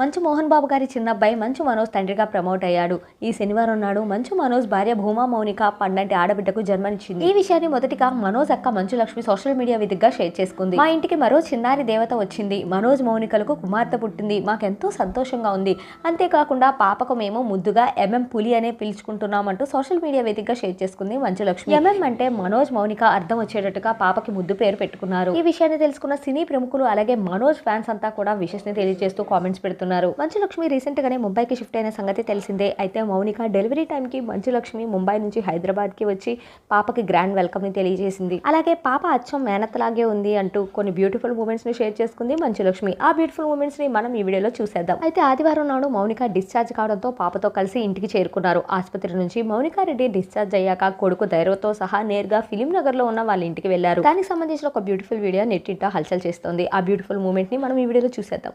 మంచు మోహన్ బాబు గారి చిన్నబ్బాయి మంచు మనోజ్ తండ్రిగా ప్రమోట్ అయ్యాడు. ఈ శనివారం నాడు మంచు మనోజ్ భార్య భూమా మౌనిక పండంటి ఆడబిడ్డకు జన్మనిచ్చింది. ఈ విషయాన్ని మొదటిగా మనోజ్ అక్క మంచు లక్ష్మి సోషల్ మీడియా వేదికగా షేర్ చేసుకుంది. మా ఇంటికి మరో చిన్నారి దేవత వచ్చింది. మనోజ్ మౌనికలకు కుమార్తె పుట్టింది. మాకెంతో సంతోషంగా ఉంది. అంతేకాకుండా పాపకు మేము ముద్దుగా ఎంఎం పులి అనే పిలుచుకుంటున్నామంటూ సోషల్ మీడియా వేదికగా షేర్ చేసుకుంది మంచు లక్ష్మి ఎంఎం అంటే మనోజ్ మౌనిక అర్థం వచ్చేటట్టుగా పాపకి ముద్దు పేరు పెట్టుకున్నారు. ఈ విషయాన్ని తెలుసుకున్న సినీ ప్రముఖులు అలాగే మనోజ్ ఫ్యాన్స్ అంతా కూడా విషెస్ని తెలియజేస్తూ కామెంట్స్ పెడుతున్నారు. మంచు లక్ష్మి రీసెంట్ గానే ముంబైకి షిఫ్ట్ అయిన సంగతి తెలిసిందే. అయితే మౌనిక డెలివరీ టైం కి మంచు లక్ష్మి ముంబై నుంచి హైదరాబాద్కి వచ్చి పాపకి గ్రాండ్ వెల్కమ్ని తెలియజేసింది. అలాగే పాప అచ్చం మేనత్తలాగే ఉంది అంటూ కొన్ని బ్యూటిఫుల్ మూమెంట్స్ని షేర్ చేసుకుంది మంచు లక్ష్మి ఆ బ్యూటిఫుల్ మూమెంట్స్ని మనం ఈ వీడియోలో చూసేద్దాం. అయితే ఆదివారం నాడు మౌనిక డిశ్చార్జ్ కావడంతో పాపతో కలిసి ఇంటికి చేరుకున్నారు. ఆసుపత్రి నుంచి మౌనికా రెడ్డి డిశ్చార్జ్ అయ్యాక కొడుకు ధైర్యతో సహా నేరుగా ఫిలిం నగర్లో ఉన్న వాళ్ళ ఇంటికి వెళ్ళారు. దానికి సంబంధించిన ఒక బ్యూటిఫుల్ వీడియో నెట్టింట హల్చల్ చేస్తోంది. ఆ బ్యూటిఫుల్ మూమెంట్ని మనం ఈ వీడియోలో చూసేద్దాం.